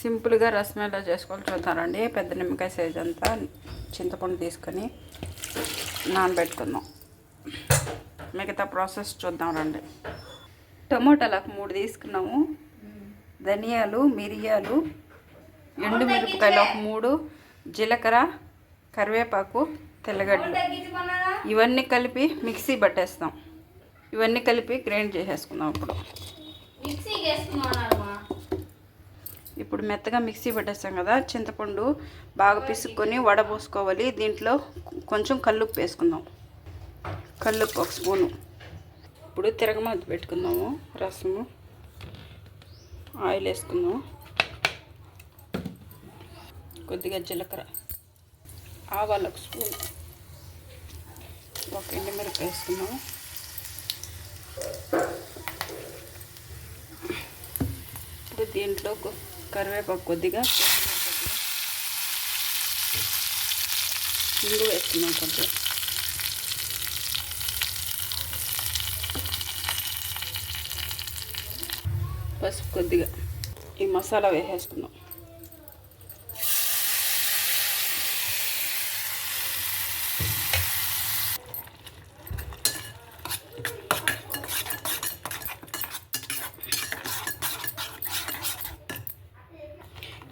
సింపుల్గా రసం ఎలా చేసుకోవాలి చూద్దామండి. పెద్ద నిమ్మకాయ సైజ్ అంతా చింతపండు తీసుకొని నానబెట్టుకుందాం. మిగతా ప్రాసెస్ చూద్దాం రండి. టమోటాలకు మూడు తీసుకున్నాము. ధనియాలు మిరియాలు ఎండు మిరపకాయలు ఒక మూడు జీలకర్ర కరివేపాకు తెల్లగడ్డలు ఇవన్నీ కలిపి మిక్సీ పట్టేస్తాం. ఇవన్నీ కలిపి గ్రైండ్ చేసేసుకుందాం ఇప్పుడు. మిక్సీకి ఇప్పుడు మెత్తగా మిక్సీ పెట్టేస్తాం కదా చింతపండు బాగా పిసుక్కొని వడపోసుకోవాలి దీంట్లో కొంచెం కల్లుప్పు వేసుకుందాం. కల్లుప్పు ఒక స్పూను. ఇప్పుడు తిరగమాత పెట్టుకుందాము రసము ఆయిల్ వేసుకుందాం కొద్దిగా జీలకర్ర ఆవాలు ఒక స్పూన్. ఒక ఎండుమిరప వేసుకుందాం ఇప్పుడు దీంట్లో కరివేపాకు కొద్దిగా ఇంగు వేసుకున్నాం కొద్దిగా పసుపు కొద్దిగా. ఈ మసాలా వేసేస్తున్నాం.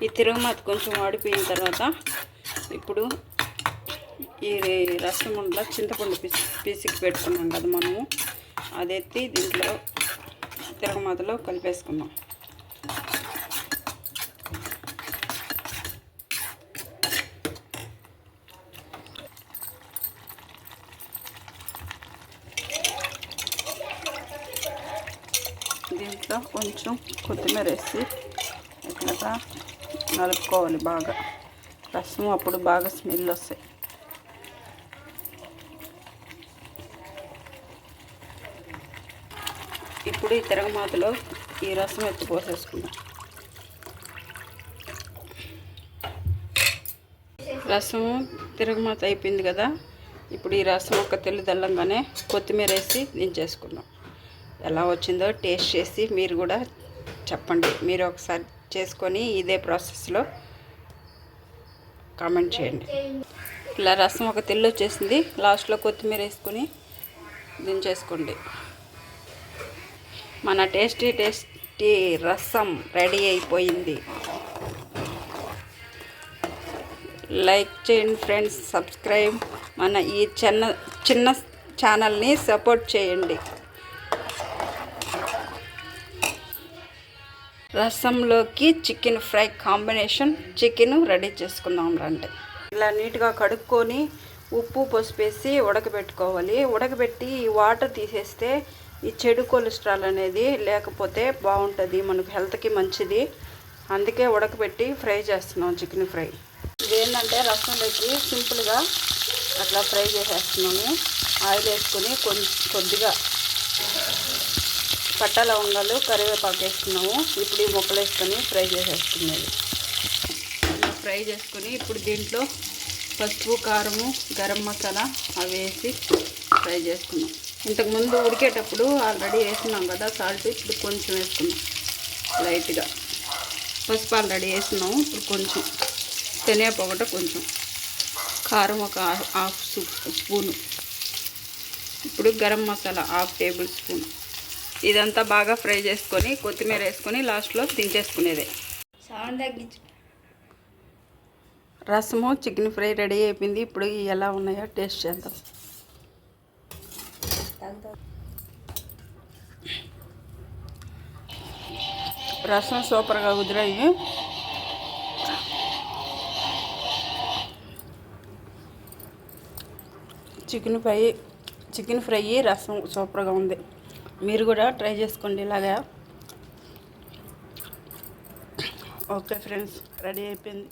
ఈ తిరుగుమతి కొంచెం వాడిపోయిన తర్వాత ఇప్పుడు ఈ రసం చింతపండు పిసి పిసికి పెట్టుకున్నాం కదా మనము. అది ఎత్తి దీంట్లో తిరగమాతలో కలిపేసుకున్నాం దీంట్లో కొంచెం కొత్తిమీర వేసి ఇట్లాగా నలుపుకోవాలి బాగా. రసం అప్పుడు బాగా స్మెల్ వస్తాయి. ఇప్పుడు ఈ తిరగమాతలో ఈ రసం ఎత్తి పోసేసుకుందాం. రసము తిరగమాత అయిపోయింది కదా ఇప్పుడు ఈ రసం ఒక తెల్లి తెల్లంగానే కొత్తిమీర వేసి దించేసుకుందాం. ఎలా వచ్చిందో టేస్ట్ చేసి మీరు కూడా చెప్పండి. మీరు ఒకసారి చేసుకొని ఇదే ప్రాసెస్లో కామెంట్ చేయండి. ఇలా రసం ఒక తెల్లు వచ్చేసింది. లాస్ట్లో కొత్తిమీర వేసుకొని దించేసుకోండి మన టేస్టీ టేస్టీ రసం రెడీ అయిపోయింది. లైక్ చేయండి ఫ్రెండ్స్ సబ్స్క్రైబ్ మన ఈ చిన్న చిన్న ఛానల్ని సపోర్ట్ చేయండి. రసంలోకి chicken fry combination chicken ready చేసుకుందాం రండి. ఇలా నీట్గా కడుక్కొని ఉప్పు పసుపు వేసి ఉడకబెట్టుకోవాలి. ఉడకబెట్టి ఈ వాటర్ తీసేస్తే ఈ చెడు కొలెస్ట్రాల్ అనేది లేకపోతే బాగుంటుంది మనకు హెల్త్కి మంచిది. అందుకే ఉడకబెట్టి ఫ్రై చేస్తున్నాం చికెన్ ఫ్రై. ఇదేంటంటే రసంలోకి సింపుల్గా అట్లా ఫ్రై చేసేస్తున్నాము ఆయిల్ వేసుకొని కొద్దిగా పట్ట లవంగాలు కరివేపాకు వేసుకున్నాము ఇప్పుడు ఈ ముక్కలు వేసుకొని ఫ్రై చేసేసుకునేది ఫ్రై చేసుకొని ఇప్పుడు దీంట్లో పసుపు కారము గరం మసాలా అవి వేసి ఫ్రై చేసుకున్నాం ఇంతకుముందు ఉడికేటప్పుడు ఆల్రెడీ వేసుకున్నాం కదా సాల్ట్ ఇప్పుడు కొంచెం వేసుకున్నాం లైట్గా. పసుపు ఆల్రెడీ వేసుకున్నాము ఇప్పుడు కొంచెం ధనియా కొంచెం. కారం ఒక హాఫ్ స్పూను. ఇప్పుడు garam masala half tablespoon. ఇదంతా బాగా ఫ్రై చేసుకొని కొత్తిమీర వేసుకొని లాస్ట్లో దించేసుకునేదే. సౌండ్ తగ్గించు. రసము చికెన్ ఫ్రై రెడీ అయిపోయింది. ఇప్పుడు ఎలా ఉన్నాయో టేస్ట్ చేద్దాం. రసం సూపర్గా కుదిరాయి. చికెన్ ఫ్రై చికెన్ ఫ్రై రసం సూపర్గా ఉంది. మీరు కూడా ట్రై చేసుకోండి ఇలాగా. ఓకే ఫ్రెండ్స్ రెడీ అయిపోయింది.